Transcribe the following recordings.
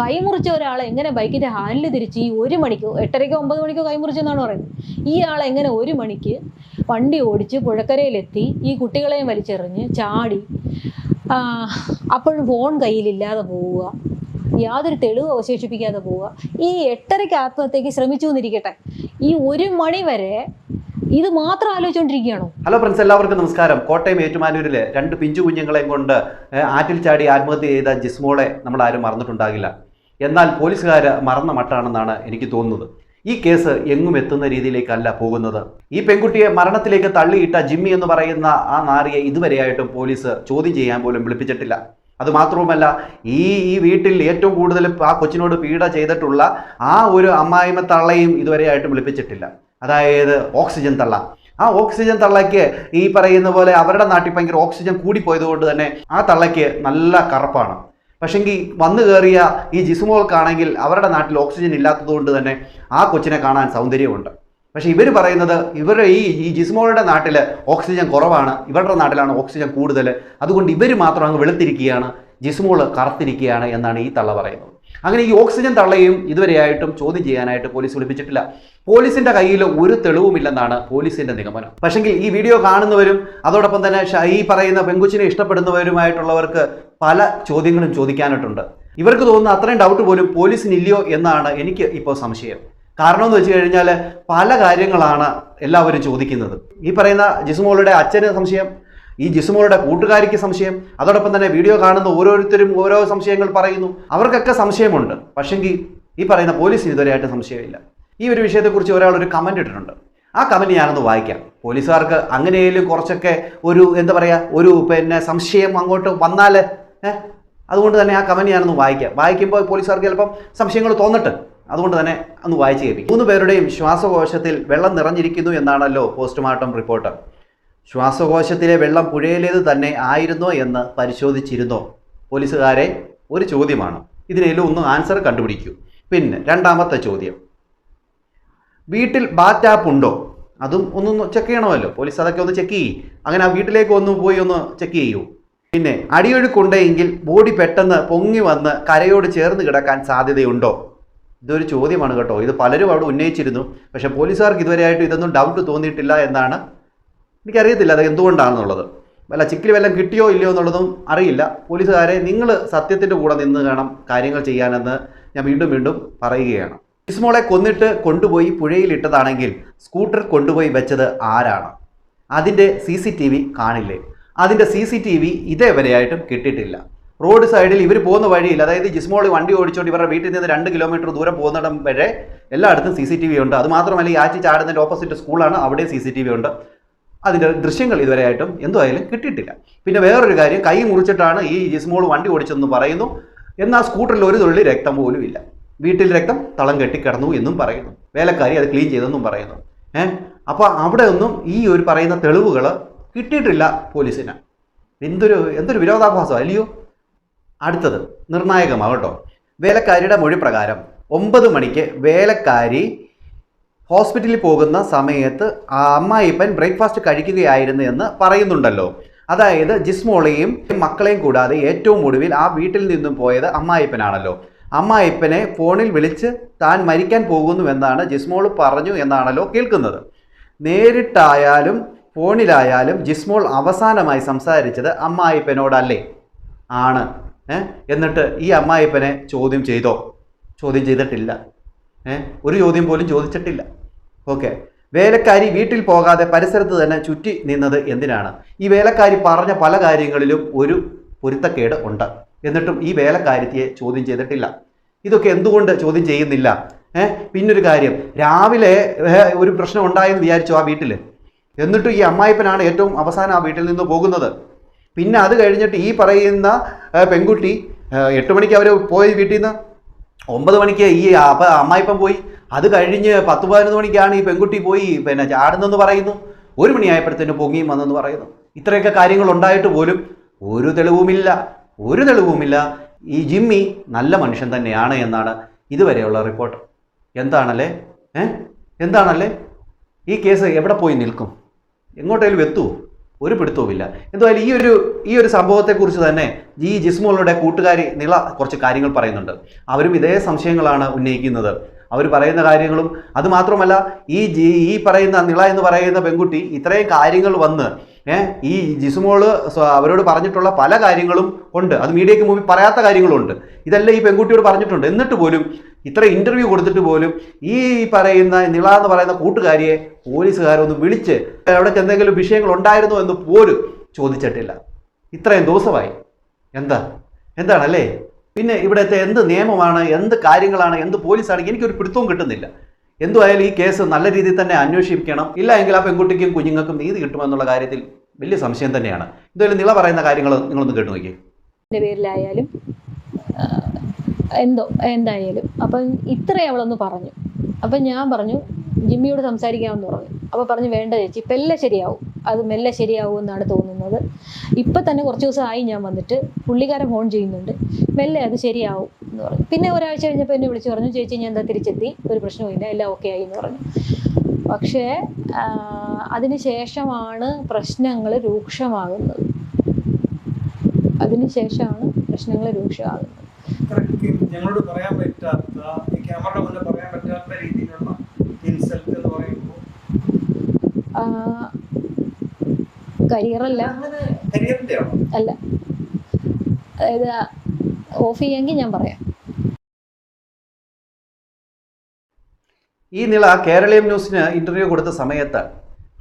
കൈമുറിച്ച ഒരാളെ എങ്ങനെ ബൈക്കിന്റെ ഹാൻഡിൽ തിരിച്ച് ഈ ഒരു മണിക്കോ എട്ടരയ്ക്കോ ഒമ്പത് മണിക്കോ കൈമുറിച്ചെന്നാണ് പറയുന്നത്? ഈ ആളെ എങ്ങനെ ഒരു മണിക്ക് വണ്ടി ഓടിച്ച് പുഴക്കരയിലെത്തി ഈ കുട്ടികളെയും വലിച്ചെറിഞ്ഞ് ചാടി അപ്പോഴും ഫോൺ കയ്യിലില്ലാതെ പോവുക യാതൊരു തെളിവ് അവശേഷിപ്പിക്കാതെ പോവുക ഈ എട്ടരയ്ക്ക് ആത്മഹത്യക്ക് ശ്രമിച്ചു എന്നിരിക്കട്ടെ. ഈ ഒരു മണി വരെ ഇത് മാത്രം ആലോചിച്ചുകൊണ്ടിരിക്കുകയാണോ ഹലോ ഫ്രണ്ട്സ് എല്ലാവർക്കും നമസ്കാരം. കോട്ടയം ഏറ്റുമാനൂരിലെ രണ്ട് പിഞ്ചു കുഞ്ഞുങ്ങളെയും കൊണ്ട് ആറ്റിൽ ചാടി ആത്മഹത്യ ചെയ്ത ജിസ്മോളെ നമ്മൾ ആരും മറന്നിട്ടുണ്ടാകില്ല. എന്നാൽ പോലീസുകാർ മറന്ന മട്ടാണെന്നാണ് എനിക്ക് തോന്നുന്നത്. ഈ കേസ് എങ്ങും എത്തുന്ന രീതിയിലേക്കല്ല പോകുന്നത്. ഈ പെൺകുട്ടിയെ മരണത്തിലേക്ക് തള്ളിയിട്ട ജിമ്മി എന്ന് പറയുന്ന ആ നാറിയെ ഇതുവരെയായിട്ടും പോലീസ് ചോദ്യം ചെയ്യാൻ പോലും വിളിപ്പിച്ചിട്ടില്ല. അതുമാത്രവുമല്ല ഈ ഈ വീട്ടിൽ ഏറ്റവും കൂടുതൽ ആ കൊച്ചിനോട് പീഡ ചെയ്തിട്ടുള്ള ആ ഒരു അമ്മായിമ തള്ളയും ഇതുവരെയായിട്ടും വിളിപ്പിച്ചിട്ടില്ല. അതായത് ഓക്സിജൻ തള്ള. ആ ഓക്സിജൻ തള്ളയ്ക്ക് ഈ പറയുന്ന പോലെ അവരുടെ നാട്ടിൽ ഭയങ്കര ഓക്സിജൻ കൂടിപ്പോയത് കൊണ്ട് തന്നെ ആ തള്ളയ്ക്ക് നല്ല കറുപ്പാണ്. പക്ഷെങ്കിൽ വന്നു കയറിയ ഈ ജിസുമോൾക്കാണെങ്കിൽ അവരുടെ നാട്ടിൽ ഓക്സിജൻ ഇല്ലാത്തതുകൊണ്ട് തന്നെ ആ കൊച്ചിനെ കാണാൻ സൗന്ദര്യമുണ്ട്. പക്ഷേ ഇവർ പറയുന്നത് ഇവരുടെ ഈ ഈ ജിസ്മോളുടെ നാട്ടിൽ ഓക്സിജൻ കുറവാണ് ഇവരുടെ നാട്ടിലാണ് ഓക്സിജൻ കൂടുതൽ അതുകൊണ്ട് ഇവർ മാത്രം അങ്ങ് വെളുത്തിരിക്കുകയാണ് ജിസ്മോൾ കറുത്തിരിക്കുകയാണ് എന്നാണ് ഈ തള്ള പറയുന്നത്. അങ്ങനെ ഈ ഓക്സിജൻ തള്ളയും ഇതുവരെയായിട്ടും ചോദ്യം ചെയ്യാനായിട്ട് പോലീസ് വിളിപ്പിച്ചിട്ടില്ല. പോലീസിന്റെ കയ്യിൽ ഒരു തെളിവുമില്ലെന്നാണ് പോലീസിന്റെ നിഗമനം. പക്ഷെങ്കിൽ ഈ വീഡിയോ കാണുന്നവരും അതോടൊപ്പം തന്നെ ഈ പറയുന്ന പെങ്കുച്ചിനെ ഇഷ്ടപ്പെടുന്നവരുമായിട്ടുള്ളവർക്ക് പല ചോദ്യങ്ങളും ചോദിക്കാനായിട്ടുണ്ട്. ഇവർക്ക് തോന്നുന്ന അത്രയും ഡൗട്ട് പോലും പോലീസിനില്ലയോ എന്നാണ് എനിക്ക് ഇപ്പോൾ സംശയം. കാരണം എന്ന് വെച്ച് കഴിഞ്ഞാൽ പല കാര്യങ്ങളാണ് എല്ലാവരും ചോദിക്കുന്നത്. ഈ പറയുന്ന ജിസുമോളുടെ അച്ഛന് സംശയം ഈ ജിസുമോളുടെ കൂട്ടുകാരിക്ക് സംശയം അതോടൊപ്പം തന്നെ വീഡിയോ കാണുന്ന ഓരോരുത്തരും ഓരോ സംശയങ്ങൾ പറയുന്നു. അവർക്കൊക്കെ സംശയമുണ്ട്. പക്ഷെങ്കിൽ ഈ പറയുന്ന പോലീസിന് ഇതുവരെയായിട്ട് സംശയമില്ല. ഈ ഒരു വിഷയത്തെക്കുറിച്ച് ഒരാൾ ഒരു കമന്റ് ഇട്ടിട്ടുണ്ട്. ആ കമന്റ് ഞാനൊന്ന് വായിക്കാം. പോലീസുകാർക്ക് അങ്ങനെയും കുറച്ചൊക്കെ ഒരു എന്താ പറയുക ഒരു പിന്നെ സംശയം അങ്ങോട്ട് വന്നാൽ ഏഹ് അതുകൊണ്ട് തന്നെ ആ കമന്റ് ഞാനൊന്ന് വായിക്കാം. വായിക്കുമ്പോൾ പോലീസുകാർക്ക് ചിലപ്പം സംശയങ്ങൾ തോന്നട്ട് അതുകൊണ്ട് തന്നെ ഒന്ന് വായിച്ച് കേൾപ്പിക്കും. മൂന്ന് പേരുടെയും ശ്വാസകോശത്തിൽ വെള്ളം നിറഞ്ഞിരിക്കുന്നു എന്നാണല്ലോ പോസ്റ്റ്മോർട്ടം റിപ്പോർട്ട്. ശ്വാസകോശത്തിലെ വെള്ളം പുഴയിലേത് തന്നെ ആയിരുന്നോ എന്ന് പരിശോധിച്ചിരുന്നോ? പോലീസുകാരെ ഒരു ചോദ്യമാണ്. ഇതിനെല്ലാം ഒന്ന് ആൻസർ കണ്ടുപിടിക്കൂ. പിന്നെ രണ്ടാമത്തെ ചോദ്യം. വീട്ടിൽ ബാറ്റാപ്പ് ഉണ്ടോ? അതും ഒന്ന് ചെക്ക് ചെയ്യണമല്ലോ. പോലീസ് അതൊക്കെ ഒന്ന് ചെക്ക് ചെയ്യും. അങ്ങനെ ആ വീട്ടിലേക്ക് ഒന്ന് പോയി ഒന്ന് ചെക്ക് ചെയ്യൂ. പിന്നെ അടിയൊഴുക്കുണ്ടെങ്കിൽ ബോഡി പെട്ടെന്ന് പൊങ്ങി വന്ന് കരയോട് ചേർന്ന് കിടക്കാൻ സാധ്യതയുണ്ടോ? ഇതൊരു ചോദ്യമാണ് കേട്ടോ. ഇത് പലരും അവിടെ ഉന്നയിച്ചിരുന്നു. പക്ഷേ പോലീസുകാർക്ക് ഇതുവരെയായിട്ട് ഇതൊന്നും ഡൗട്ട് തോന്നിയിട്ടില്ല എന്നാണ് എനിക്കറിയത്തില്ല അത് എന്തുകൊണ്ടാണെന്നുള്ളത്. വല്ല ചിക്കിൽ വല്ലതും കിട്ടിയോ ഇല്ലയോ എന്നുള്ളതും അറിയില്ല. പോലീസുകാരെ നിങ്ങൾ സത്യത്തിന്റെ കൂടെ നിന്ന് വേണം കാര്യങ്ങൾ ചെയ്യാനെന്ന് ഞാൻ വീണ്ടും വീണ്ടും പറയുകയാണ്. ഇസ്മോളെ കൊന്നിട്ട് കൊണ്ടുപോയി പുഴയിലിട്ടതാണെങ്കിൽ സ്കൂട്ടർ കൊണ്ടുപോയി വെച്ചത് ആരാണ്? അതിന്റെ സി കാണില്ലേ? അതിന്റെ സി സി ടി വി ഇതേവരെയായിട്ടും കിട്ടിയിട്ടില്ല. റോഡ് സൈഡിൽ ഇവർ പോകുന്ന വഴിയിൽ അതായത് ജിസ്മോൾ വണ്ടി ഓടിച്ചുകൊണ്ട് ഇവരുടെ വീട്ടിൽ നിന്ന് രണ്ട് കിലോമീറ്റർ ദൂരം പോകുന്നിടം വരെ എല്ലായിടത്തും സി സി ടി വി ഉണ്ട്. അത് മാത്രമല്ല ഈ ആറ്റി ചാടുന്നതിന്റെ ഓപ്പോസിറ്റ് സ്കൂളാണ് അവിടെയും സി സി ടി വി ഉണ്ട്. അതിന്റെ ദൃശ്യങ്ങൾ ഇതുവരെയായിട്ടും എന്തുമായാലും കിട്ടിയിട്ടില്ല. പിന്നെ വേറൊരു കാര്യം കൈ മുറിച്ചിട്ടാണ് ഈ ജിസ്മോൾ വണ്ടി ഓടിച്ചതെന്ന് പറയുന്നു. എന്നാൽ സ്കൂട്ടറിൽ ഒരു തുള്ളി രക്തം പോലും ഇല്ല. വീട്ടിൽ രക്തം തളം കെട്ടി കിടന്നു എന്നും പറയുന്നു. വേലക്കാരി അത് ക്ലീൻ ചെയ്തെന്നും പറയുന്നു. ഏഹ് അപ്പോൾ അവിടെ ഒന്നും ഈ ഒരു പറയുന്ന തെളിവുകൾ കിട്ടിയിട്ടില്ല പോലീസിന്. എന്തൊരു എന്തൊരു വിരോധാഭാസം അല്ലയോ? അടുത്തത് നിർണായകമാണ് കേട്ടോ. വേലക്കാരിയുടെ മൊഴി പ്രകാരം ഒമ്പത് മണിക്ക് വേലക്കാരി ഹോസ്പിറ്റലിൽ പോകുന്ന സമയത്ത് ആ അമ്മായിപ്പൻ ബ്രേക്ക്ഫാസ്റ്റ് കഴിക്കുകയായിരുന്നു എന്ന് പറയുന്നുണ്ടല്ലോ. അതായത് ജിസ്മോളെയും മക്കളെയും കൂടാതെ ഏറ്റവും ഒടുവിൽ ആ വീട്ടിൽ നിന്നും പോയത് അമ്മായിപ്പനാണല്ലോ. അമ്മായിപ്പനെ ഫോണിൽ വിളിച്ച് താൻ മരിക്കാൻ പോകുന്നുവെന്നാണ് ജിസ്മോൾ പറഞ്ഞു എന്നാണല്ലോ കേൾക്കുന്നത്. നേരിട്ടായാലും ഫോണിലായാലും ജിസ്മോൾ അവസാനമായി സംസാരിച്ചത് അമ്മായിപ്പനോടല്ലേ? ആണ്. എന്നിട്ട് ഈ അമ്മായിപ്പനെ ചോദ്യം ചെയ്തോ? ചോദ്യം ചെയ്തിട്ടില്ല. ഒരു ചോദ്യം പോലും ചോദിച്ചിട്ടില്ല. ഓക്കെ. വേലക്കാരി വീട്ടിൽ പോകാതെ പരിസരത്ത് തന്നെ ചുറ്റി നിന്നത് എന്തിനാണ്? ഈ വേലക്കാരി പറഞ്ഞ പല കാര്യങ്ങളിലും ഒരു പൊരുത്തക്കേട് ഉണ്ട്. എന്നിട്ടും ഈ വേലക്കാരിത്തിയെ ചോദ്യം ചെയ്തിട്ടില്ല. ഇതൊക്കെ എന്തുകൊണ്ട് ചോദ്യം ചെയ്യുന്നില്ല? ഏഹ് പിന്നൊരു കാര്യം. രാവിലെ ഒരു പ്രശ്നം ഉണ്ടായെന്ന് വിചാരിച്ചു ആ വീട്ടിൽ എന്നിട്ടും ഈ അമ്മായിപ്പനാണ് ഏറ്റവും അവസാനം ആ വീട്ടിൽ നിന്ന് പോകുന്നത്. പിന്നെ അത് കഴിഞ്ഞിട്ട് ഈ പറയുന്ന പെൺകുട്ടി എട്ട് മണിക്ക് അവർ പോയി വീട്ടിൽ നിന്ന്? ഒമ്പത് മണിക്ക് ഈ അപ്പ അമ്മായിപ്പം പോയി. അത് കഴിഞ്ഞ് പത്ത് പതിനൊന്ന് മണിക്കാണ് ഈ പെൺകുട്ടി പോയി പിന്നെ ചാടുന്നെന്ന് പറയുന്നു. ഒരു മണിയായപ്പോഴത്തേന് പൊങ്ങിയും വന്നെന്ന് പറയുന്നു. ഇത്രയൊക്കെ കാര്യങ്ങൾ ഉണ്ടായിട്ട് പോലും ഒരു തെളിവുമില്ല. ഒരു തെളിവുമില്ല. ഈ ജിമ്മി നല്ല മനുഷ്യൻ തന്നെയാണ് എന്നാണ് ഇതുവരെയുള്ള റിപ്പോർട്ട്. എന്താണല്ലേ? ഏ? എന്താണല്ലേ? ഈ കേസ് എവിടെ പോയി നിൽക്കും? എങ്ങോട്ടേലും എത്തുമോ ഒരു പിടുത്തവുമില്ല എന്തായാലും ഈ ഒരു ഈ ഒരു സംഭവത്തെക്കുറിച്ച് തന്നെ ജി ജിസ്മോളുടെ കൂട്ടുകാരി നിള കുറച്ച് കാര്യങ്ങൾ പറയുന്നുണ്ട്. അവരും ഇതേ സംശയങ്ങളാണ് ഉന്നയിക്കുന്നത്. അവർ പറയുന്ന കാര്യങ്ങളും അതുമാത്രമല്ല ഈ ജി ഈ പറയുന്ന നിള എന്ന് പറയുന്ന പെൺകുട്ടി ഇത്രയും കാര്യങ്ങൾ വന്ന് ഈ ജിസുമോൾ അവരോട് പറഞ്ഞിട്ടുള്ള പല കാര്യങ്ങളും ഉണ്ട്. അത് മീഡിയയ്ക്ക് മുമ്പിൽ പറയാത്ത കാര്യങ്ങളുണ്ട്. ഇതെല്ലാം ഈ പെൺകുട്ടിയോട് പറഞ്ഞിട്ടുണ്ട്. എന്നിട്ട് പോലും ഇത്ര ഇന്റർവ്യൂ കൊടുത്തിട്ട് പോലും ഈ പറയുന്ന നിള എന്ന് പറയുന്ന കൂട്ടുകാരിയെ പോലീസുകാരൊന്ന് വിളിച്ച് അവിടെ എന്തെങ്കിലും വിഷയങ്ങൾ ഉണ്ടായിരുന്നോ എന്ന് പോലും ചോദിച്ചിട്ടില്ല. ഇത്രയും ദിവസമായി. എന്താ? എന്താണല്ലേ പിന്നെ ഇവിടുത്തെ എന്ത് നിയമമാണ് എന്ത് കാര്യങ്ങളാണ് എന്ത് പോലീസാണ് എനിക്കൊരു പിടുത്തവും കിട്ടുന്നില്ല. എന്തുമായാലും ഈ കേസ് നല്ല രീതിയിൽ തന്നെ അന്വേഷിക്കണം ഇല്ല എങ്കിൽ ആ പെൺകുട്ടിക്കും കുഞ്ഞുങ്ങൾക്കും നീതി കിട്ടുമെന്നുള്ള കാര്യത്തിൽ വലിയ സംശയം തന്നെയാണ്. എന്തായാലും നിള പറയുന്ന കാര്യങ്ങൾ നിങ്ങളൊന്ന് കേട്ടു നോക്കിയേ. എന്റെ പേരിലായാലും എന്തോ എന്തായാലും. അപ്പം ഇത്രയും അവളൊന്ന് പറഞ്ഞു. അപ്പം ഞാൻ പറഞ്ഞു ജിമ്മിയോട് സംസാരിക്കാമെന്ന് പറഞ്ഞു. അപ്പോൾ പറഞ്ഞു വേണ്ട ചേച്ചി മെല്ലെ ശരിയാവും. അത് മെല്ലെ ശരിയാവും എന്നാണ് തോന്നുന്നത്. ഇപ്പം തന്നെ കുറച്ച് ദിവസമായി ഞാൻ വന്നിട്ട് പുള്ളിക്കാരൻ ഫോൺ ചെയ്യുന്നുണ്ട്. മെല്ലെ അത് ശരിയാവും എന്ന് പറഞ്ഞു. പിന്നെ ഒരാഴ്ച കഴിഞ്ഞപ്പോൾ എന്നെ വിളിച്ച് പറഞ്ഞു ചേച്ചി ഞാൻ എന്താ തിരിച്ചെത്തി? ഒരു പ്രശ്നവുമില്ല എല്ലാം ഓക്കെ ആയി എന്ന് പറഞ്ഞു. പക്ഷേ അതിനുശേഷമാണ് അതിന് ശേഷമാണ് പ്രശ്നങ്ങൾ രൂക്ഷമാകുന്നത്. അതിനുശേഷമാണ് പ്രശ്നങ്ങൾ രൂക്ഷമാകുന്നത്. ഞങ്ങളോട് പറയാൻ പറ്റാത്ത ഈ ക്യാമറയുടെ മുന്നിൽ പറയാൻ പറ്റാത്ത രീതിയിലുള്ള ഇൻസൾട്ട് എന്ന് പറയുമ്പോൾ കരിയറല്ല. അല്ല. അതായത് ഓഫ് ചെയ്യാമെങ്കിൽ ഞാൻ പറയാം. ഈ നിള കേരളീയം ന്യൂസിന് ഇന്റർവ്യൂ കൊടുത്ത സമയത്ത്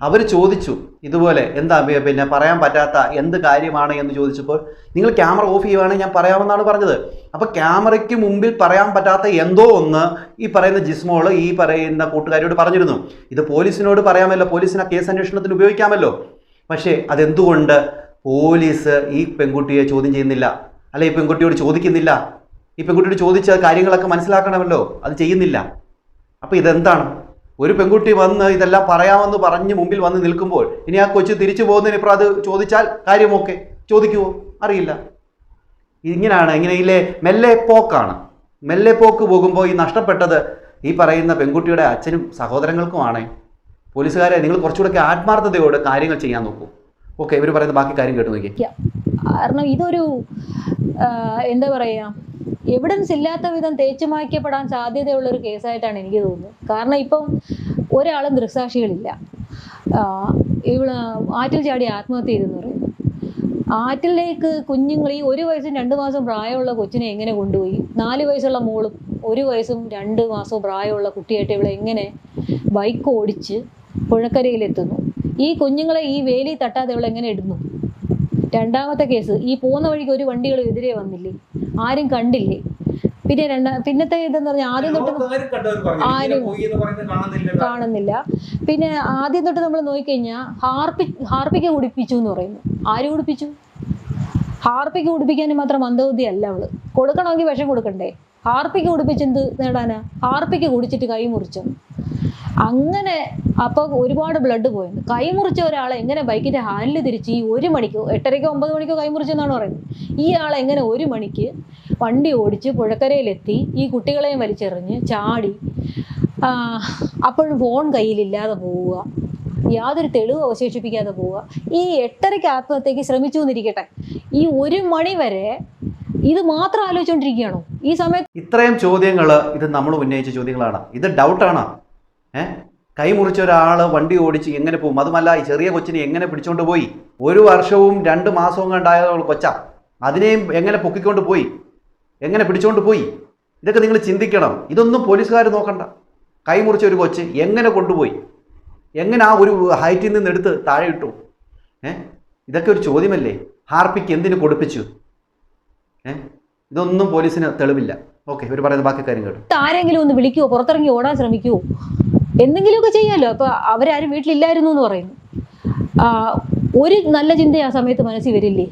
അവർ ചോദിച്ചു ഇതുപോലെ എന്താ പിന്നെ പറയാൻ പറ്റാത്ത എന്ത് കാര്യമാണ്? എന്ന് ചോദിച്ചപ്പോൾ നിങ്ങൾ ക്യാമറ ഓഫ് ചെയ്യുവാണെങ്കിൽ ഞാൻ പറയാമെന്നാണ് പറഞ്ഞത്. അപ്പോൾ ക്യാമറയ്ക്ക് മുമ്പിൽ പറയാൻ പറ്റാത്ത എന്തോ ഒന്ന് ഈ പറയുന്ന ജിസ്മോൾ ഈ പറയുന്ന കൂട്ടുകാരിയോട് പറഞ്ഞിരുന്നു. ഇത് പോലീസിനോട് പറയാമല്ലോ പോലീസിന് കേസ് അന്വേഷണത്തിന് ഉപയോഗിക്കാമല്ലോ. പക്ഷേ അതെന്തുകൊണ്ട് പോലീസ് ഈ പെൺകുട്ടിയെ ചോദ്യം ചെയ്യുന്നില്ല? അല്ലെ ഈ പെൺകുട്ടിയോട് ചോദിക്കുന്നില്ല? ഈ പെൺകുട്ടിയോട് ചോദിച്ച കാര്യങ്ങളൊക്കെ മനസ്സിലാക്കണമല്ലോ. അത് ചെയ്യുന്നില്ല. അപ്പോൾ ഇതെന്താണ്? ഒരു പെൺകുട്ടി വന്ന് ഇതെല്ലാം പറയാമെന്ന് പറഞ്ഞ് മുമ്പിൽ വന്ന് നിൽക്കുമ്പോൾ ഇനി ആ കൊച്ചു തിരിച്ചു പോകുന്നതിന് ഇപ്പോൾ അത് ചോദിച്ചാൽ കാര്യമൊക്കെ ചോദിക്കുമോ അറിയില്ല. ഇങ്ങനെയാണ് ഇങ്ങനെ മെല്ലെ പോക്കാണ്. മെല്ലെ പോക്ക് പോകുമ്പോൾ ഈ നഷ്ടപ്പെട്ടത് ഈ പറയുന്ന പെൺകുട്ടിയുടെ അച്ഛനും സഹോദരങ്ങൾക്കുമാണ്. പോലീസുകാരെ നിങ്ങൾ കുറച്ചുകൂടെ ആത്മാർത്ഥതയോടെ കാര്യങ്ങൾ ചെയ്യാൻ നോക്കൂ. ഓക്കെ ഇവർ പറയുന്ന ബാക്കി കാര്യം കേട്ടു നോക്കി കാരണം ഇതൊരു എന്താ പറയാ എവിഡൻസ് ഇല്ലാത്ത വിധം തേച്ചു മായ്ക്കപ്പെടാൻ സാധ്യതയുള്ള ഒരു കേസായിട്ടാണ് എനിക്ക് തോന്നുന്നത്. കാരണം ഇപ്പം ഒരാളും ദൃക്സാക്ഷികളില്ല. ഇവൾ ആറ്റിൽ ചാടി ആത്മഹത്യ ചെയ്തെന്ന് പറയുന്നു. ആറ്റിലേക്ക് കുഞ്ഞുങ്ങൾ ഈ ഒരു വയസ്സും രണ്ട് മാസം പ്രായമുള്ള കൊച്ചിനെ എങ്ങനെ കൊണ്ടുപോയി? നാല് വയസ്സുള്ള മോളും ഒരു വയസ്സും രണ്ട് മാസവും പ്രായമുള്ള കുട്ടിയായിട്ട് ഇവളെ എങ്ങനെ ബൈക്ക് ഓടിച്ച് പുഴക്കരയിലെത്തുന്നു. ഈ കുഞ്ഞുങ്ങളെ ഈ വേലി തട്ടാതെ അവൾ എങ്ങനെ ഇടുന്നു? രണ്ടാമത്തെ കേസ് ഈ പോകുന്ന വഴിക്ക് ഒരു വണ്ടികൾ എതിരെ വന്നില്ലേ? ആരും കണ്ടില്ലേ? പിന്നെ രണ്ടാ പിന്നത്തെ ഇതെന്ന് പറഞ്ഞാൽ ആദ്യം തൊട്ട് ആരും- കാണുന്നില്ല. കാണുന്നില്ല. പിന്നെ ആദ്യം തൊട്ട് നമ്മൾ നോക്കിക്കഴിഞ്ഞാൽ ഹാർപ്പി ഹാർപ്പിക്ക് കുടിപ്പിച്ചു എന്ന് പറയുന്നു. ആര് കുടിപ്പിച്ചു? ഹാർപ്പിക്ക് കുടിപ്പിക്കാൻ മാത്രം മന്ദബുദ്ധി അല്ല അവൾ. കൊടുക്കണമെങ്കിൽ വിഷം കൊടുക്കണ്ടേ? ഹാർപ്പിക്ക് കുടിപ്പിച്ചെന്ത് നേടാനാ? ഹാർപ്പിക്ക് കുടിച്ചിട്ട് കൈ മുറിച്ചെന്ന് അങ്ങനെ അപ്പോൾ ഒരുപാട് ബ്ലഡ് പോയിന്ന് കൈ മുറിച്ച ഒരാളെ എങ്ങനെ ബൈക്കിന്റെ ഹാൻഡിൽ തിരിച്ച് ഈ ഒരു മണിക്കോ എട്ടരയ്ക്കോ ഒമ്പത് മണിക്കോ കൈ മുറിച്ചെന്നാണ് പറയുന്നത്. ഈ ആളെ എങ്ങനെ ഒരു മണിക്ക് വണ്ടി ഓടിച്ച് പുഴക്കരയിലെത്തി ഈ കുട്ടികളെയും വലിച്ചെറിഞ്ഞ് ചാടി അപ്പോഴും ഫോൺ കയ്യിലില്ലാതെ പോവുക യാതൊരു തെളിവ് അവശേഷിപ്പിക്കാതെ പോവുക. ഈ എട്ടരയ്ക്ക് ആത്മഹത്യക്ക് ശ്രമിച്ചു എന്നിരിക്കട്ടെ. ഈ ഒരു മണി വരെ ഇത് മാത്രം ആലോചിച്ചുകൊണ്ടിരിക്കുകയാണോ ഈ സമയത്ത് ഇത്രയും ചോദ്യങ്ങൾ ഇത് നമ്മൾ ഉന്നയിച്ച ചോദ്യങ്ങളാണ്. ഇത് ഡൗട്ടാണ് ഏ? കൈമുറിച്ച ഒരാൾ വണ്ടി ഓടിച്ച് എങ്ങനെ പോകും? അതുമല്ല ഈ ചെറിയ കൊച്ചിനെ എങ്ങനെ പിടിച്ചുകൊണ്ട് പോയി? ഒരു വർഷവും രണ്ട് മാസവും കണ്ടായ കൊച്ച. അതിനെയും എങ്ങനെ പൊക്കിക്കൊണ്ട് പോയി? എങ്ങനെ പിടിച്ചുകൊണ്ട് പോയി? ഇതൊക്കെ നിങ്ങൾ ചിന്തിക്കണം. ഇതൊന്നും പോലീസുകാർ നോക്കണ്ട. കൈമുറിച്ച ഒരു കൊച്ച് എങ്ങനെ കൊണ്ടുപോയി? എങ്ങനെ ആ ഒരു ഹൈറ്റിൽ നിന്ന് എടുത്ത് താഴെ ഇട്ടു? ഏ? ഇതൊക്കെ ഒരു ചോദ്യമല്ലേ? ഹാർപ്പിക്ക് എന്തിനു കൊടുപ്പിച്ചു? ഏ? ഇതൊന്നും പോലീസിന് തെളിവില്ല. ഓക്കെ ഇവർ പറയുന്ന ബാക്കി കാര്യം കേട്ടു. ആരെങ്കിലും ഒന്ന് വിളിക്കുവോ? പുറത്തിറങ്ങി ഓടാൻ ശ്രമിക്കുവോ? എന്തെങ്കിലുമൊക്കെ ചെയ്യാമല്ലോ അപ്പൊ അവരാരും വീട്ടിലില്ലായിരുന്നു എന്ന് പറയുന്നു ഒരു നല്ല ചിന്ത ആ സമയത്ത് മനസ്സിൽ വരില്ലേ?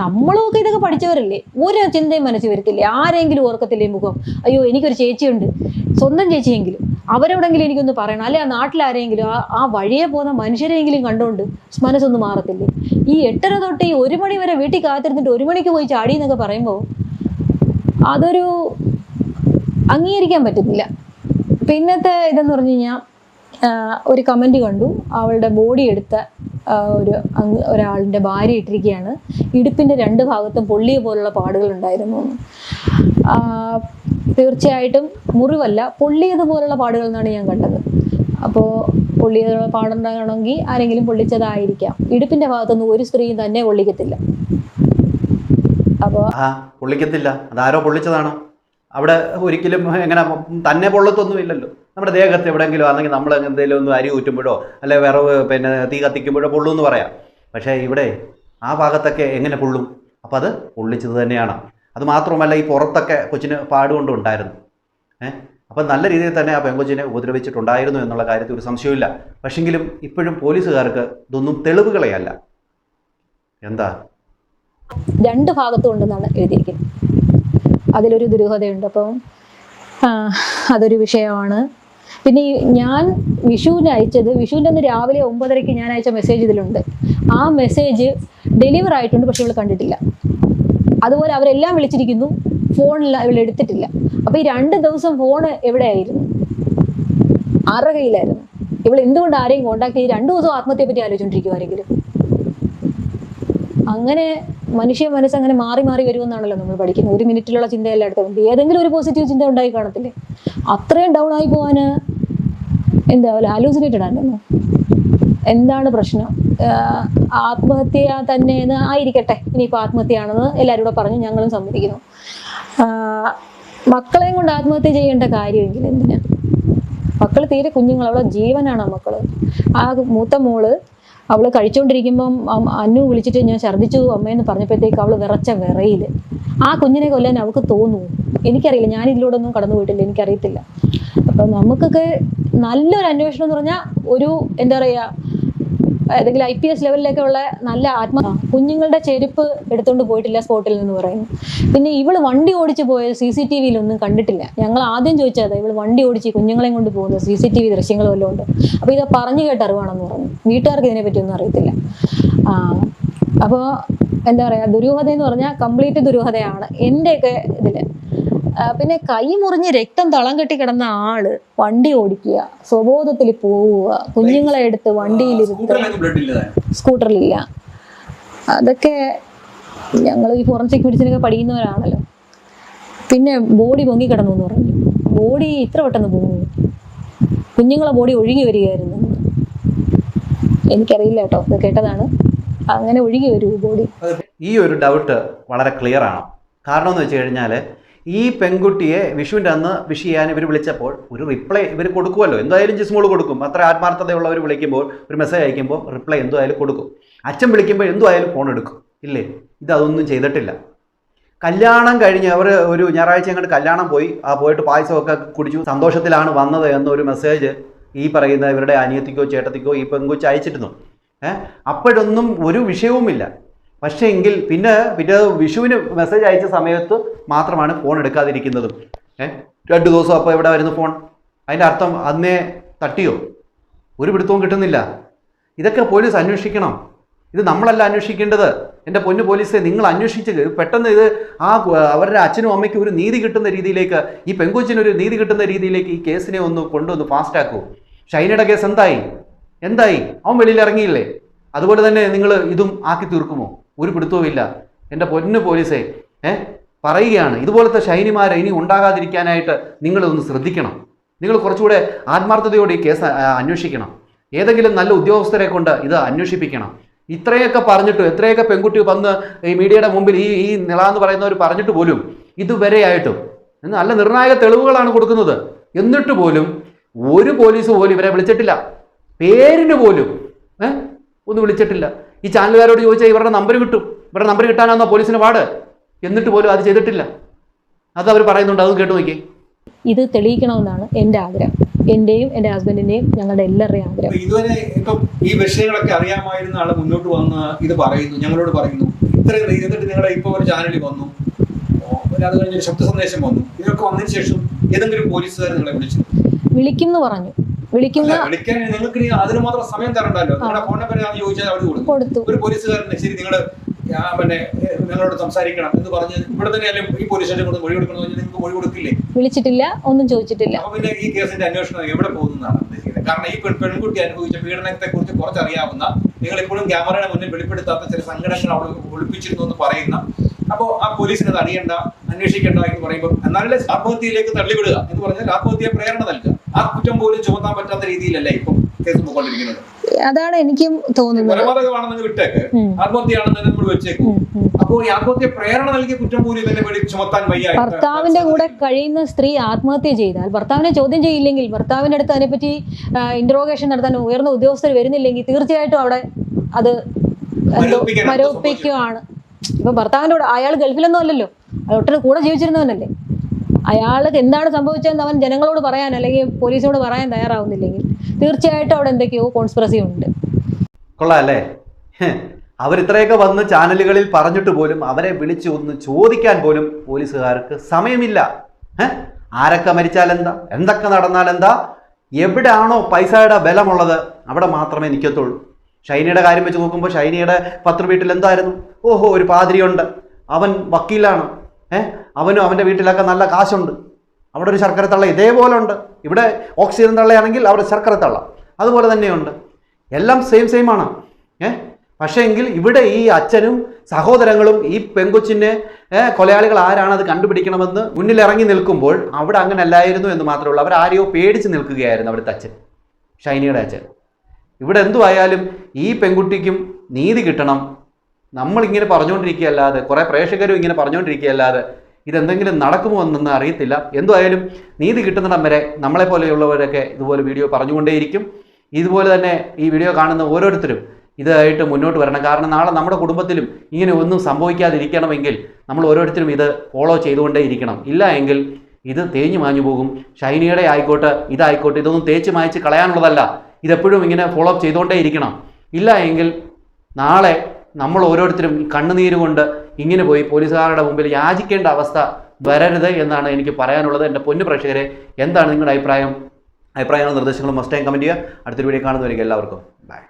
നമ്മളൊക്കെ ഇതൊക്കെ പഠിച്ചവരല്ലേ? ഒരു ചിന്തയും മനസ്സിൽ വരത്തില്ലേ? ആരെങ്കിലും ഓർക്കത്തില്ലേ മുഖം? അയ്യോ എനിക്കൊരു ചേച്ചിയുണ്ട്. സ്വന്തം ചേച്ചിയെങ്കിലും. അവരോടെങ്കിലും എനിക്കൊന്ന് പറയണം. അല്ലെ ആ നാട്ടിലാരെങ്കിലും ആ ആ വഴിയെ പോകുന്ന മനുഷ്യരെങ്കിലും കണ്ടുകൊണ്ട് മനസ്സൊന്നും മാറത്തില്ലേ? ഈ എട്ടര തൊട്ട് ഈ ഒരു മണി വരെ വീട്ടിൽ കാത്തിരുന്നിട്ട് ഒരു മണിക്ക് പോയി ചാടി എന്നൊക്കെ പറയുമ്പോൾ അതൊരു അംഗീകരിക്കാൻ പറ്റുന്നില്ല. പിന്നത്തെ ഇതെന്ന് പറഞ്ഞു കഴിഞ്ഞാൽ ഒരു കമന്റ് കണ്ടു. അവളുടെ ബോഡി എടുത്ത ഒരു ഒരാളിന്റെ ഭാര്യ ഇട്ടിരിക്കുകയാണ് ഇടുപ്പിന്റെ രണ്ട് ഭാഗത്തും പൊള്ളിയ പോലുള്ള പാടുകൾ ഉണ്ടായിരുന്നു. തീർച്ചയായിട്ടും മുറിവല്ല പൊള്ളിയതുപോലുള്ള പാടുകൾ എന്നാണ് ഞാൻ കണ്ടത്. അപ്പോൾ പൊള്ളിയതുള്ള പാടുണ്ടാകണമെങ്കിൽ ആരെങ്കിലും പൊള്ളിച്ചതായിരിക്കാം. ഇടുപ്പിന്റെ ഭാഗത്തൊന്നും ഒരു സ്ത്രീയും തന്നെ പൊള്ളിക്കത്തില്ല. അപ്പോൾ പൊള്ളിക്കത്തില്ല. അതാരോ പൊള്ളിച്ചതാണ്? അവിടെ ഒരിക്കലും എങ്ങനെ തന്നെ പൊള്ളത്തൊന്നും ഇല്ലല്ലോ നമ്മുടെ ദേഹത്ത് എവിടെയെങ്കിലും അല്ലെങ്കിൽ നമ്മൾ എന്തെങ്കിലും ഒന്ന് അരി ഊറ്റുമ്പോഴോ അല്ലെ വിറവ് പിന്നെ തീ കത്തിക്കുമ്പോഴോ പൊള്ളും എന്ന് പറയാം. പക്ഷേ ഇവിടെ ആ ഭാഗത്തൊക്കെ എങ്ങനെ പൊള്ളും? അപ്പോൾ അത് പൊള്ളിച്ചത് തന്നെയാണ്. അത് മാത്രമല്ല ഈ പുറത്തൊക്കെ കൊച്ചിന് പാടുകൊണ്ടും ഉണ്ടായിരുന്നു. ഏഹ് അപ്പം നല്ല രീതിയിൽ തന്നെ ആ പെങ്കൊച്ചിനെ ഉപദ്രവിച്ചിട്ടുണ്ടായിരുന്നു എന്നുള്ള കാര്യത്തിൽ ഒരു സംശയമില്ല പക്ഷെങ്കിലും ഇപ്പോഴും പോലീസുകാർക്ക് ഇതൊന്നും തെളിവുകളെയല്ല. എന്താ? രണ്ട് ഭാഗത്തും ഉണ്ടെന്നാണ് എഴുതിയിരിക്കുന്നത്. അതിലൊരു ദുരൂഹതയുണ്ട്. അപ്പം അതൊരു വിഷയമാണ്. പിന്നെ ഞാൻ വിഷുവിന് അയച്ചത് വിഷുവിന്റെ അന്ന് രാവിലെ ഒമ്പതരയ്ക്ക് ഞാൻ അയച്ച മെസ്സേജ് ഇതിലുണ്ട്. ആ മെസ്സേജ് ഡെലിവർ ആയിട്ടുണ്ട് പക്ഷെ ഇവൾ കണ്ടിട്ടില്ല. അതുപോലെ അവരെല്ലാം വിളിച്ചിരിക്കുന്നു ഫോണിൽ ഇവൾ എടുത്തിട്ടില്ല. അപ്പോൾ ഈ രണ്ട് ദിവസം ഫോൺ എവിടെയായിരുന്നു? ആരുടെ കയ്യിലായിരുന്നു? ഇവൾ എന്തുകൊണ്ട് ആരെയും കോണ്ടാക്ട് ചെയ്ത് രണ്ട് ദിവസം ആത്മഹത്യയെ പറ്റി ആലോചിച്ചുകൊണ്ടിരിക്കുമായിരിക്കും അങ്ങനെ മനുഷ്യ മനസ്സ് അങ്ങനെ മാറി മാറി വരുമെന്നാണല്ലോ നമ്മൾ പഠിക്കുന്നത്. ഒരു മിനിറ്റിലുള്ള ചിന്തയല്ല അടുത്ത. ഏതെങ്കിലും ഒരു പോസിറ്റീവ് ചിന്ത ഉണ്ടായി കാണത്തില്ലേ? അത്രയും ഡൗൺ ആയി പോവാന് എന്താ ആലോചനേറ്റഡ് ആണല്ലോ എന്താണ് പ്രശ്നം? ആത്മഹത്യ തന്നെ എന്ന് ആയിരിക്കട്ടെ. ഇനിയിപ്പോൾ ആത്മഹത്യയാണെന്ന് എല്ലാവരും കൂടെ പറഞ്ഞു ഞങ്ങളും സമ്മതിക്കുന്നു. മക്കളെയും കൊണ്ട് ആത്മഹത്യ ചെയ്യേണ്ട കാര്യമെങ്കിൽ എന്തിനാ? മക്കൾ തീരെ കുഞ്ഞുങ്ങൾ അവളെ ജീവനാണ് മക്കൾ. ആ മൂത്ത മോൾ അവൾ കഴിച്ചുകൊണ്ടിരിക്കുമ്പം അന്നു വിളിച്ചിട്ട് ഞാൻ ഛർദ്ദിച്ചു അമ്മയെന്ന് പറഞ്ഞപ്പോഴത്തേക്ക് അവൾ വിറച്ച വിറയിൽ ആ കുഞ്ഞിനെ കൊല്ലാൻ അവൾക്ക് തോന്നുന്നു എനിക്കറിയില്ല. ഞാൻ ഇതിലൂടെ ഒന്നും കടന്നു പോയിട്ടില്ല. എനിക്കറിയത്തില്ല. അപ്പൊ നമുക്കൊക്കെ നല്ലൊരു അന്വേഷണം എന്ന് പറഞ്ഞാൽ ഒരു എന്താ പറയാ ഏതെങ്കിലും ഐ പി എസ് ലെവലിലേക്കുള്ള നല്ല ആത്മ കുഞ്ഞുങ്ങളുടെ ചെരുപ്പ് എടുത്തുകൊണ്ട് പോയിട്ടില്ല സ്പോട്ടിൽ നിന്ന് പറയുന്നു. പിന്നെ ഇവൾ വണ്ടി ഓടിച്ച് പോയ സി സി ടി വിയിലൊന്നും കണ്ടിട്ടില്ല. ഞങ്ങൾ ആദ്യം ചോദിച്ചത് ഇവൾ വണ്ടി ഓടിച്ച് കുഞ്ഞുങ്ങളെയും കൊണ്ട് പോകുന്നത് സി സി ടി വി ദൃശ്യങ്ങൾ വല്ലതും ഉണ്ട്. അപ്പോൾ ഇത് പറഞ്ഞു കേട്ട അറിവാണെന്ന് പറഞ്ഞു. വീട്ടുകാർക്ക് ഇതിനെ പറ്റിയൊന്നും അറിയത്തില്ല. അപ്പോൾ എന്താ പറയുക ദുരൂഹത എന്ന് പറഞ്ഞാൽ കംപ്ലീറ്റ് ദുരൂഹതയാണ്. എന്റെയൊക്കെ ഇതിൽ പിന്നെ കൈ മുറിഞ്ഞ് രക്തം തളം കെട്ടി കിടന്ന ആൾ വണ്ടി ഓടിക്കുക സ്വബോധത്തിൽ പോവുക കുഞ്ഞുങ്ങളെ എടുത്ത് വണ്ടിയിലിരുത്ത് സ്കൂട്ടറിലില്ല. അതൊക്കെ ഞങ്ങൾ ഈ ഫോറൻസിക് മെഡിസിനൊക്കെ പഠിക്കുന്നവരാണല്ലോ. പിന്നെ ബോഡി പൊങ്ങി കിടന്നു എന്ന് പറഞ്ഞു. ബോഡി ഇത്ര പെട്ടെന്ന് പൊങ്ങി. കുഞ്ഞുങ്ങളെ ബോഡി ഒഴുകി വരികയായിരുന്നു. എനിക്കറിയില്ല കേട്ടോ ഇത് കേട്ടതാണ്. അങ്ങനെ ഒഴുകി വരൂ ബോഡി ഈ ഒരു ഡൗട്ട് വളരെ ക്ലിയർ ആണ്. കാരണം എന്ന് വെച്ച് കഴിഞ്ഞാൽ ഈ പെൺകുട്ടിയെ വിഷുവിന്റെ അന്ന് വിഷ് ചെയ്യാൻ ഇവർ വിളിച്ചപ്പോൾ ഒരു റിപ്ലൈ ഇവർ കൊടുക്കുമല്ലോ എന്തായാലും ജിസ്മോൾ കൊടുക്കും. അത്ര ആത്മാർത്ഥതയുള്ളവർ വിളിക്കുമ്പോൾ ഒരു മെസ്സേജ് അയക്കുമ്പോൾ റിപ്ലൈ എന്തായാലും കൊടുക്കും. അച്ഛൻ വിളിക്കുമ്പോൾ എന്തായാലും ഫോൺ എടുക്കും. ഇല്ലേ? ഇത് അതൊന്നും ചെയ്തിട്ടില്ല. കല്യാണം കഴിഞ്ഞ് അവർ ഒരു ഞായറാഴ്ച അങ്ങോട്ട് കല്യാണം പോയി. ആ പോയിട്ട് പായസമൊക്കെ കുടിച്ചു. സന്തോഷത്തിലാണ് വന്നത് എന്നൊരു മെസ്സേജ് ഈ പറയുന്ന ഇവരുടെ അനിയത്തിക്കോ ചേട്ടത്തിക്കോ ഈ പെങ്കുച്ച് അയച്ചിരുന്നു. ഏഹ് അപ്പോഴൊന്നും ഒരു വിഷയവുമില്ല. പക്ഷേ എങ്കിൽ പിന്നെ പിന്നെ വിഷുവിന് മെസ്സേജ് അയച്ച സമയത്ത് മാത്രമാണ് ഫോൺ എടുക്കാതിരിക്കുന്നതും. ഏഹ് രണ്ട് ദിവസം അപ്പോൾ എവിടെ വരുന്നു ഫോൺ അതിന്റെ അർത്ഥം അന്നേ തട്ടിയോ? ഒരു പിടുത്തവും കിട്ടുന്നില്ല. ഇതൊക്കെ പോലീസ് അന്വേഷിക്കണം. ഇത് നമ്മളല്ല അന്വേഷിക്കേണ്ടത്. എന്റെ പൊന്നു പോലീസെ നിങ്ങൾ അന്വേഷിച്ച് പെട്ടെന്ന് ഇത് ആ അവരുടെ അച്ഛനും അമ്മയ്ക്കും ഒരു നീതി കിട്ടുന്ന രീതിയിലേക്ക് ഈ പെങ്കൊച്ചിനൊരു നീതി കിട്ടുന്ന രീതിയിലേക്ക് ഈ കേസിനെ ഒന്ന് കൊണ്ടുവന്ന് ഫാസ്റ്റ് ആക്കൂ. ഷൈനയുടെ കേസ് എന്തായി? എന്തായി? അവൻ വെളിയിൽ ഇറങ്ങിയില്ലേ? അതുപോലെ തന്നെ നിങ്ങൾ ഇതും ആക്കി തീർക്കുമോ? ഒരു പിടുത്തവും ഇല്ല. എന്റെ പൊന്നു പോലീസെ ഏ? പറയുകയാണ്. ഇതുപോലത്തെ ഷൈനിമാരെ ഇനി ഉണ്ടാകാതിരിക്കാനായിട്ട് നിങ്ങളിതൊന്ന് ശ്രദ്ധിക്കണം. നിങ്ങൾ കുറച്ചുകൂടെ ആത്മാർത്ഥതയോടെ ഈ കേസ് അന്വേഷിക്കണം. ഏതെങ്കിലും നല്ല ഉദ്യോഗസ്ഥരെ കൊണ്ട് ഇത് അന്വേഷിപ്പിക്കണം. ഇത്രയൊക്കെ പറഞ്ഞിട്ട് എത്രയൊക്കെ പെൺകുട്ടി വന്ന് ഈ മീഡിയയുടെ മുമ്പിൽ ഈ ഈ നിള എന്ന് പറയുന്നവർ പറഞ്ഞിട്ട് പോലും ഇതുവരെയായിട്ടും നല്ല നിർണായക തെളിവുകളാണ് കൊടുക്കുന്നത്. എന്നിട്ട് പോലും ഒരു പോലീസ് പോലും ഇവരെ വിളിച്ചിട്ടില്ല. പേരിന് പോലും ഏ? ഒന്നും വിളിച്ചിട്ടില്ല. ഈ ചാനലുകാരോട് ചോദിച്ചാൽ ഇവരുടെ നമ്പർ കിട്ടും. ഇവരുടെ നമ്പർ കിട്ടാനാണോ പോലീസിന് പാട്? എന്നിട്ട് പോലും അത് ചെയ്തിട്ടില്ല. അത് അവർ പറയുന്നുണ്ട്. അത് കേട്ടു നോക്കി ഇത് തെളിയിക്കണമെന്നാണ് എന്റെ ആഗ്രഹം. എന്റെയും എന്റെ ഹസ്ബൻഡിന്റെയും ഞങ്ങളുടെ എല്ലാവരുടെയും ആഗ്രഹം. ഇതുവരെ ഇപ്പം ഈ വിഷയങ്ങളൊക്കെ അറിയാമായിരുന്ന ആൾ മുന്നോട്ട് വന്ന് ഇത് പറയുന്നു ഞങ്ങളോട് പറയുന്നു. ഇത്രയും ഇത് എന്നിട്ട് നിങ്ങളുടെ ഇപ്പൊ ഒരു ചാനലിൽ വന്നു. അത് കഴിഞ്ഞ് ഒരു ശബ്ദ സന്ദേശം വന്നു. ഇതൊക്കെ വന്നതിന് ശേഷം ഏതെങ്കിലും പോലീസുകാർ നിങ്ങളെ വിളിച്ചു? വിളിക്കുന്നു പറഞ്ഞു. വിളിക്കുന്ന വിളിക്കാൻ നിങ്ങൾക്ക് അതിന് മാത്രം സമയം തരണ്ടല്ലോ. നിങ്ങളുടെ ഫോൺ നമ്പർ ഞാൻ ചോദിച്ചാൽ അവർ കൊടുത്തു. ഒരു പോലീസുകാരൻ ശരി പിന്നെ ഞങ്ങളോട് സംസാരിക്കണം എന്ന് പറഞ്ഞ് ഇവിടെ ഈ പോലീസ് സ്റ്റേഷൻ കൊണ്ട് മൊഴി കൊടുക്കണമെന്ന് പറഞ്ഞാൽ നിങ്ങൾക്ക് മൊഴി കൊടുക്കില്ലേ? വിളിച്ചിട്ടില്ല ഒന്നും ചോദിച്ചിട്ടില്ല. അപ്പൊ പിന്നെ ഈ കേസിന്റെ അന്വേഷണം എവിടെ പോകുന്നതാണ് ഉദ്ദേശിക്കുന്നത്? കാരണം ഈ പെൺ പെൺകുട്ടി അനുഭവിച്ച പീഡനത്തെ കുറിച്ച് കുറച്ചറിയാവുന്ന നിങ്ങൾ ഇപ്പോഴും ക്യാമറയുടെ മുന്നിൽ വെളിപ്പെടുത്താത്ത ചില സങ്കടങ്ങൾ അവിടെ ഒളിപ്പിച്ചിരുന്നു എന്ന് പറയുന്ന അപ്പോൾ ആ പോലീസിനെ അത് അറിയണ്ട അന്വേഷിക്കേണ്ട എന്ന് പറയുമ്പോൾ എന്നാലല്ലേ ആത്മഹത്യയിലേക്ക് തള്ളിവിടുക എന്ന് പറഞ്ഞാൽ ആത്മഹത്യയെ പ്രേരണ നൽകുക. ആ കുറ്റം പോലും ചുമത്താൻ പറ്റാത്ത രീതിയിലല്ലേ ഇപ്പം കേസ് പോയിക്കൊണ്ടിരിക്കുന്നത് അതാണ് എനിക്കും തോന്നുന്നത്. കൊലപാതകമാണെന്ന് വിട്ടേക്ക്. ആത്മഹത്യയാണെന്ന് നമ്മൾ വെച്ചേക്കും. അപ്പോൾ ഈ ആത്മഹത്യ പ്രേരണ നൽകിയ കുറ്റം പോലും ചുമത്താൻ വയ്യ ഭർത്താവിന്റെ കൂടെ കഴിയുന്ന സ്ത്രീ ആത്മഹത്യ ചെയ്താൽ ഭർത്താവിനെ ചോദ്യം ചെയ്യില്ലെങ്കിൽ ഭർത്താവിന്റെ അടുത്ത് അതിനെപ്പറ്റി ഇൻട്രോഗേഷൻ നടത്താൻ ഉയർന്ന ഉദ്യോഗസ്ഥർ വരുന്നില്ലെങ്കിൽ തീർച്ചയായിട്ടും അവിടെ അത് മരവിപ്പിക്കുകയാണ് ഇപ്പൊ ഭർത്താവിന്റെ കൂടെ അയാൾ ഗൾഫിലൊന്നും അല്ലല്ലോ. ഒട്ടൊരു കൂടെ ജീവിച്ചിരുന്നവനല്ലേ. അയാൾക്ക് എന്താണ് സംഭവിച്ചതെന്ന് അവൻ ജനങ്ങളോട് പറയാൻ അല്ലെങ്കിൽ പോലീസിനോട് പറയാൻ തയ്യാറാവുന്നില്ലെങ്കിൽ തീർച്ചയായിട്ടും അവിടെ എന്തൊക്കെയോ കോൺസ്പിറസി ഉണ്ട്. കൊള്ളാല്ലേ? അവരിത്രയൊക്കെ വന്ന് ചാനലുകളിൽ പറഞ്ഞിട്ട് പോലും അവരെ വിളിച്ച് ഒന്ന് ചോദിക്കാൻ പോലും പോലീസുകാർക്ക് സമയമില്ല? ആരൊക്കെ മരിച്ചാൽ എന്താ എന്തൊക്കെ നടന്നാൽ എന്താ എവിടെയാണോ പൈസയുടെ ബലമുള്ളത് അവിടെ മാത്രമേ നിൽക്കത്തുള്ളൂ. ഷൈനിയുടെ കാര്യം വെച്ച് നോക്കുമ്പോൾ ഷൈനിയുടെ പത്ര വീട്ടിൽ എന്തായിരുന്നു ഓഹോ ഒരു പാതിരിയുണ്ട്. അവൻ വക്കീലാണ്. ഏ? അവനും അവന്റെ വീട്ടിലൊക്കെ നല്ല കാശുണ്ട്. അവിടെ ഒരു ശർക്കര തള്ള ഇതേപോലെ ഉണ്ട്. ഇവിടെ ഓക്സിജൻ തള്ളയാണെങ്കിൽ അവിടെ ശർക്കര തള്ള. അതുപോലെ തന്നെയുണ്ട്. എല്ലാം സെയിം സെയിം ആണ്. ഏ? പക്ഷേ എങ്കിൽ ഇവിടെ ഈ അച്ഛനും സഹോദരങ്ങളും ഈ പെങ്കൊച്ചിന്റെ കൊലയാളികൾ ആരാണ് അത് കണ്ടുപിടിക്കണമെന്ന് മുന്നിൽ ഇറങ്ങി നിൽക്കുമ്പോൾ അവിടെ അങ്ങനെ അല്ലായിരുന്നു എന്ന് മാത്രമേ ഉള്ളൂ. അവർ ആരെയോ പേടിച്ച് നിൽക്കുകയായിരുന്നു അവിടുത്തെ അച്ഛൻ ഷൈനിയുടെ അച്ഛൻ. ഇവിടെ എന്തുവായാലും ഈ പെൺകുട്ടിക്കും നീതി കിട്ടണം. നമ്മളിങ്ങനെ പറഞ്ഞുകൊണ്ടിരിക്കുകയല്ലാതെ കുറേ പ്രേക്ഷകരും ഇങ്ങനെ പറഞ്ഞുകൊണ്ടിരിക്കുകയല്ലാതെ ഇതെന്തെങ്കിലും നടക്കുമോ എന്നൊന്നും അറിയത്തില്ല. എന്തുവായാലും നീതി കിട്ടുന്നിടം വരെ നമ്മളെ പോലെയുള്ളവരൊക്കെ ഇതുപോലെ വീഡിയോ പറഞ്ഞുകൊണ്ടേയിരിക്കും. ഇതുപോലെ തന്നെ ഈ വീഡിയോ കാണുന്ന ഓരോരുത്തരും ഇതായിട്ട് മുന്നോട്ട് വരണം. കാരണം നാളെ നമ്മുടെ കുടുംബത്തിലും ഇങ്ങനെ ഒന്നും സംഭവിക്കാതിരിക്കണമെങ്കിൽ നമ്മൾ ഓരോരുത്തരും ഇത് ഫോളോ ചെയ്തുകൊണ്ടേ ഇരിക്കണം ഇല്ല എങ്കിൽ ഇത് തേഞ്ഞു മാഞ്ഞു പോകും. ഷൈനിയുടെ ആയിക്കോട്ടെ ഇതായിക്കോട്ടെ ഇതൊന്നും തേച്ച് മായച്ച് കളയാനുള്ളതല്ല. ഇതെപ്പോഴും ഇങ്ങനെ ഫോളോ അപ്പ് ചെയ്തുകൊണ്ടേ ഇരിക്കണം ഇല്ല എങ്കിൽ നാളെ നമ്മൾ ഓരോരുത്തരും കണ്ണുനീര് കൊണ്ട് ഇങ്ങനെ പോയി പോലീസുകാരുടെ മുമ്പിൽ യാചിക്കേണ്ട അവസ്ഥ വരരുത് എന്നാണ് എനിക്ക് പറയാനുള്ളത്. എന്റെ പൊന്നു പ്രേക്ഷകരെ എന്താണ് നിങ്ങളുടെ അഭിപ്രായം? അഭിപ്രായങ്ങളും നിർദ്ദേശങ്ങളും മസ്റ്റ് കമന്റ് ചെയ്യുക. അടുത്തൊരു വീഡിയോ കാണുന്നവരിക്കും എല്ലാവർക്കും. ബൈ